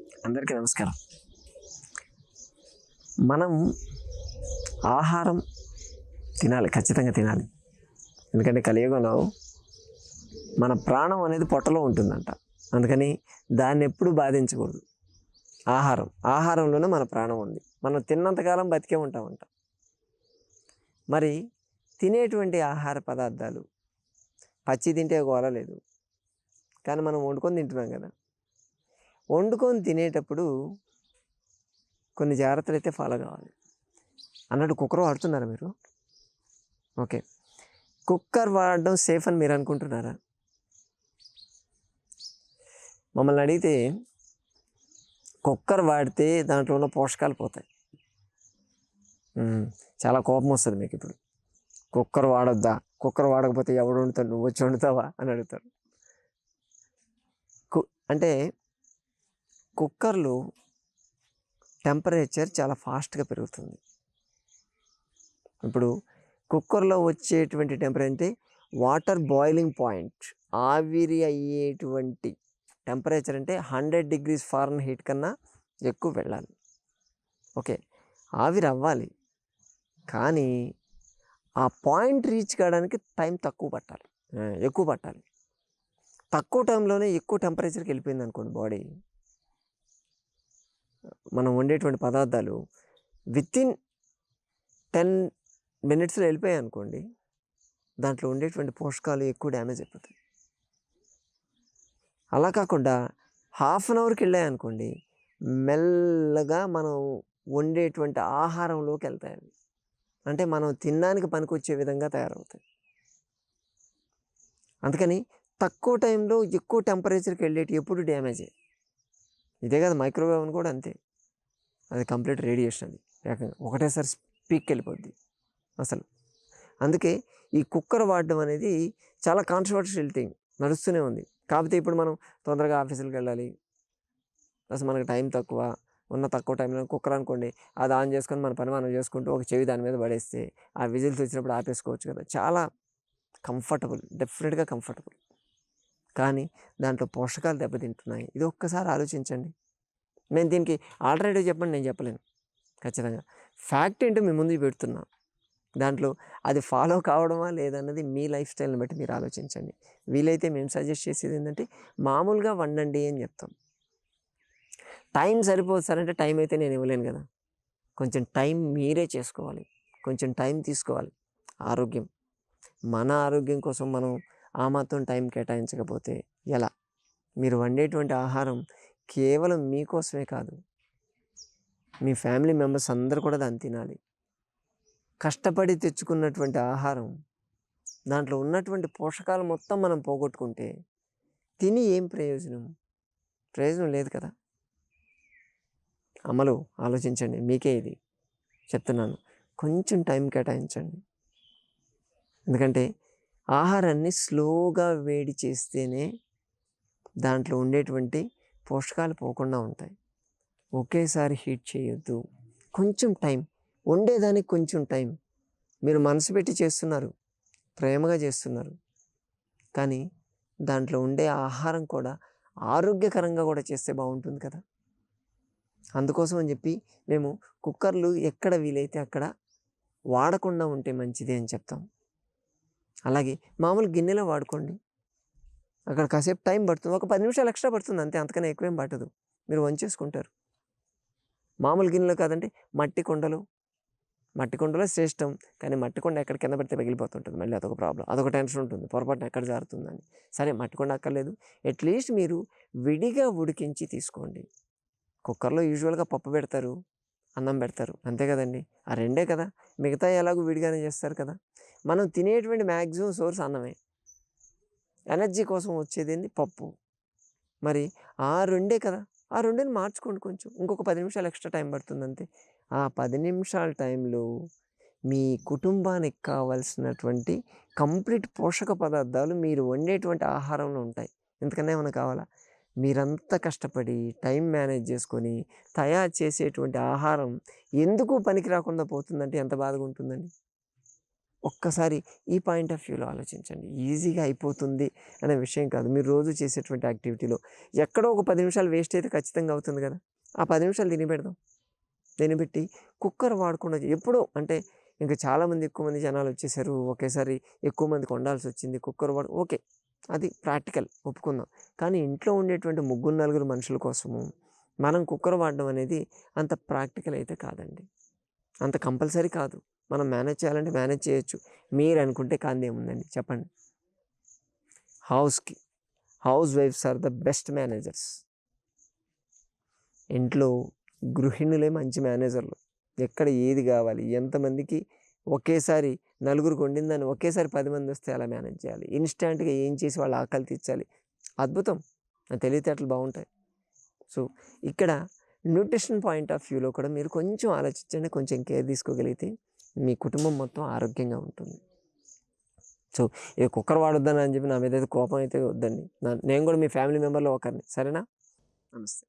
అందరికీ నమస్కారం. మనం ఆహారం తినాలి ఖచ్చితంగా తినాలి. ఎందుకంటే కలియుగంలో మన ప్రాణం అనేది పొట్టలో ఉంటుందంట. అందుకని దాన్ని ఎప్పుడు బాధించకూడదు. ఆహారం ఆహారంలోనే మన ప్రాణం ఉంది. మనం తిన్నంతకాలం బతికే ఉంటామంట. మరి తినేటువంటి ఆహార పదార్థాలు పచ్చి తింటే గోల లేదు. కానీ మనం వండుకొని తింటున్నాం కదా. వండుకొని తినేటప్పుడు కొన్ని జాగ్రత్తలు అయితే ఫాలో కావాలి. అన్నట్టు కుక్కర్ వాడుతున్నారా మీరు? ఓకే. కుక్కర్ వాడడం సేఫ్ అని మీరు అనుకుంటున్నారా? మమ్మల్ని అడిగితే కుక్కర్ వాడితే దాంట్లో ఉన్న పోషకాలు పోతాయి. చాలా కోపం వస్తుంది మీకు ఇప్పుడు. కుక్కర్ వాడొద్దా? కుక్కర్ వాడకపోతే ఎవడు వండుతాడు? నువ్వు వచ్చి వండుతావా? అని అడుగుతారు. కు అంటే కుక్కర్లో టెంపరేచర్ చాలా ఫాస్ట్గా పెరుగుతుంది. ఇప్పుడు కుక్కర్లో వచ్చేటువంటి టెంపరేచర్ అంటే వాటర్ బాయిలింగ్ పాయింట్ ఆవిరి అయ్యేటువంటి టెంపరేచర్ అంటే హండ్రెడ్ డిగ్రీస్ ఫారెన్ హీట్ కన్నా ఎక్కువ వెళ్ళాలి. ఓకే ఆవిరి అవ్వాలి. కానీ ఆ పాయింట్ రీచ్ కావడానికి టైం తక్కువ పట్టాలి. ఎక్కువ పట్టాలి. తక్కువ టైంలోనే ఎక్కువ టెంపరేచర్కి వెళ్ళిపోయింది అనుకోండి బాడీ. మనం వండేటువంటి పదార్థాలు వితిన్ టెన్ మినిట్స్లో వెళ్ళిపోయాయి అనుకోండి దాంట్లో ఉండేటువంటి పోషకాలు ఎక్కువ డ్యామేజ్ అయిపోతాయి. అలా కాకుండా హాఫ్ అన్ అవర్కి వెళ్ళాయి అనుకోండి మెల్లగా మనం వండేటువంటి ఆహారంలోకి వెళ్తాయి అవి అంటే మనం తినడానికి పనికొచ్చే విధంగా తయారవుతాయి. అందుకని తక్కువ టైంలో ఎక్కువ టెంపరేచర్కి వెళ్ళేటి ఎప్పుడు డ్యామేజే ఇదే కదా మైక్రోవేవ్ అని కూడా అంతే. అది కంప్లీట్ రేడియేషన్ అది. ఏకంగా ఒకటేసారి స్పీక్ వెళ్ళిపోద్ది అసలు. అందుకే ఈ కుక్కర్ వాడడం అనేది చాలా కాంట్రవర్షియల్ థింగ్ నడుస్తూనే ఉంది. కాకపోతే ఇప్పుడు మనం తొందరగా ఆఫీసులకు వెళ్ళాలి. అసలు మనకు టైం తక్కువ ఉన్న తక్కువ టైంలో కుక్కర్ అనుకోండి అది ఆన్ చేసుకొని మన పని మనం చేసుకుంటూ ఒక చెవి దాని మీద పడేస్తే ఆ విజిల్స్ వచ్చినప్పుడు ఆపేసుకోవచ్చు కదా. చాలా కంఫర్టబుల్ డెఫినెట్గా కంఫర్టబుల్ కానీ దాంట్లో పోషకాలు దెబ్బతింటున్నాయి. ఇది ఒక్కసారి ఆలోచించండి. నేను దీనికి ఆల్టర్నేటివ్ చెప్పండి నేను చెప్పలేను. ఖచ్చితంగా. ఫ్యాక్ట్ ఏంటో మీ ముందు పెడుతున్నా. దాంట్లో అది ఫాలో కావడమా లేదన్నది మీ లైఫ్ స్టైల్ని బట్టి మీరు ఆలోచించండి. వీలైతే మేము సజెస్ట్ చేసేది ఏంటంటే మామూలుగా వండండి అని చెప్తాం. టైం సరిపోదు సార్ అంటే టైం అయితే నేను ఇవ్వలేను కదా. కొంచెం టైం మీరే చేసుకోవాలి. కొంచెం టైం తీసుకోవాలి. ఆరోగ్యం. మన ఆరోగ్యం కోసం మనం ఆ మాత్రం టైం కేటాయించకపోతే ఎలా? మీరు వండేటువంటి ఆహారం కేవలం మీకోసమే కాదు. మీ ఫ్యామిలీ మెంబర్స్ అందరూ కూడా దాన్ని తినాలి. కష్టపడి తెచ్చుకున్నటువంటి ఆహారం దాంట్లో ఉన్నటువంటి పోషకాలు మొత్తం మనం పోగొట్టుకుంటే తిని ఏం ప్రయోజనం? ప్రయోజనం లేదు కదా. అమలు ఆలోచించండి. మీకే ఇది. చెప్తున్నాను. కొంచెం టైం కేటాయించండి. ఎందుకంటే ఆహారాన్ని స్లోగా వేడి చేస్తేనే దాంట్లో ఉండేటువంటి పోషకాలు పోకుండా ఉంటాయి. ఒకేసారి హీట్ చేయొద్దు. కొంచెం టైం వండేదానికి కొంచెం టైం. మీరు మనసు పెట్టి చేస్తున్నారు ప్రేమగా చేస్తున్నారు. కానీ దాంట్లో ఉండే ఆహారం కూడా ఆరోగ్యకరంగా కూడా చేస్తే బాగుంటుంది కదా. అందుకోసం అని చెప్పి మేము కుక్కర్లు ఎక్కడ వీలైతే అక్కడ వాడకుండా ఉంటే మంచిది అని చెప్తాం. అలాగే మామూలు గిన్నెలో వాడుకోండి. అక్కడ కాసేపు టైం పడుతుంది. ఒక పది నిమిషాలు ఎక్స్ట్రా పడుతుంది అంతే. అంతకన్నా ఎక్కువేం పట్టదు. మీరు వంచేసుకుంటారు. మామూలు గిన్నెలో కాదంటే మట్టి కుండలు. మట్టి కొండలో శ్రేష్టం. కానీ మట్టి కొండ ఎక్కడ కింద పెడితే పగిలిపోతుంటుంది. మళ్ళీ అదొక ప్రాబ్లం. అదొక టెన్షన్ ఉంటుంది. పొరపాటున ఎక్కడ జారుతుందని. సరే మట్టి కుండ అక్కర్లేదు. అట్లీస్ట్ మీరు విడిగా ఉడికించి తీసుకోండి. కుక్కర్లో యూజువల్గా పప్పు పెడతారు. అన్నం పెడతారు. అంతే కదండి. ఆ రెండే కదా. మిగతా ఎలాగో విడిగానే చేస్తారు కదా. మనం తినేటువంటి మ్యాక్సిమం సోర్స్ అన్నమే. ఎనర్జీ కోసం వచ్చేదేంది పప్పు. మరి ఆ రెండే కదా. ఆ రెండుని మార్చుకోండి కొంచెం. ఇంకొక పది నిమిషాలు ఎక్స్ట్రా టైం పడుతుంది అంతే ఆ పది నిమిషాల టైంలో మీ కుటుంబానికి కావాల్సినటువంటి కంప్లీట్ పోషక పదార్థాలు మీరు వండేటువంటి ఆహారంలో ఉంటాయి. ఎందుకన్నా ఏమైనా కావాలా? మీరంతా కష్టపడి టైం మేనేజ్ చేసుకొని తయారు చేసేటువంటి ఆహారం ఎందుకు పనికి రాకుండా పోతుందంటే ఎంత బాధగా ఉంటుందండి? ఒక్కసారి ఈ పాయింట్ ఆఫ్ వ్యూలో ఆలోచించండి. ఈజీగా అయిపోతుంది అనే విషయం కాదు. మీరు రోజు చేసేటువంటి యాక్టివిటీలో ఎక్కడో ఒక పది నిమిషాలు వేస్ట్ అయితే ఖచ్చితంగా అవుతుంది కదా. ఆ పది నిమిషాలు తిని పెడదాం. తిని పెట్టి కుక్కర్ వాడకుండా ఎప్పుడో అంటే ఇంకా చాలామంది ఎక్కువ మంది జనాలు వచ్చేసారు. ఒకేసారి ఎక్కువ మందికి వండాల్సి వచ్చింది. కుక్కర్ వాడు ఓకే. అది ప్రాక్టికల్. ఒప్పుకుందాం. కానీ ఇంట్లో ఉండేటువంటి ముగ్గురు నలుగురు మనుషుల కోసము మనం కుక్కర్ వాడడం అనేది అంత ప్రాక్టికల్ అయితే కాదండి. అంత కంపల్సరీ కాదు. మనం మేనేజ్ చేయాలంటే మేనేజ్ చేయొచ్చు. మీరు అనుకుంటే కాంది ఏముందండి? చెప్పండి. హౌస్కి హౌస్ వైఫ్స్ ఆర్ ద బెస్ట్ మేనేజర్స్. ఇంట్లో గృహిణులే మంచి మేనేజర్లు. ఎక్కడ ఏది కావాలి? ఎంతమందికి ఒకేసారి నలుగురికి వండిందని ఒకేసారి పది మంది వస్తే అలా మేనేజ్ చేయాలి? ఇన్స్టాంట్గా ఏం చేసి వాళ్ళ ఆకలి తీర్చాలి? అద్భుతం. నా తెలివితేటలు బాగుంటాయి. సో ఇక్కడ న్యూట్రిషన్ పాయింట్ ఆఫ్ వ్యూలో కూడా మీరు కొంచెం ఆలోచించండి కొంచెం కేర్ తీసుకోగలిగితే మీ కుటుంబం మొత్తం ఆరోగ్యంగా ఉంటుంది. సో ఇది కుక్కర్ వాడొద్దని అని చెప్పి నా మీద అయితే కోపం అయితే వద్దండి. నేను కూడా మీ ఫ్యామిలీ మెంబర్లో ఒకరిని. సరేనా? నమస్తే.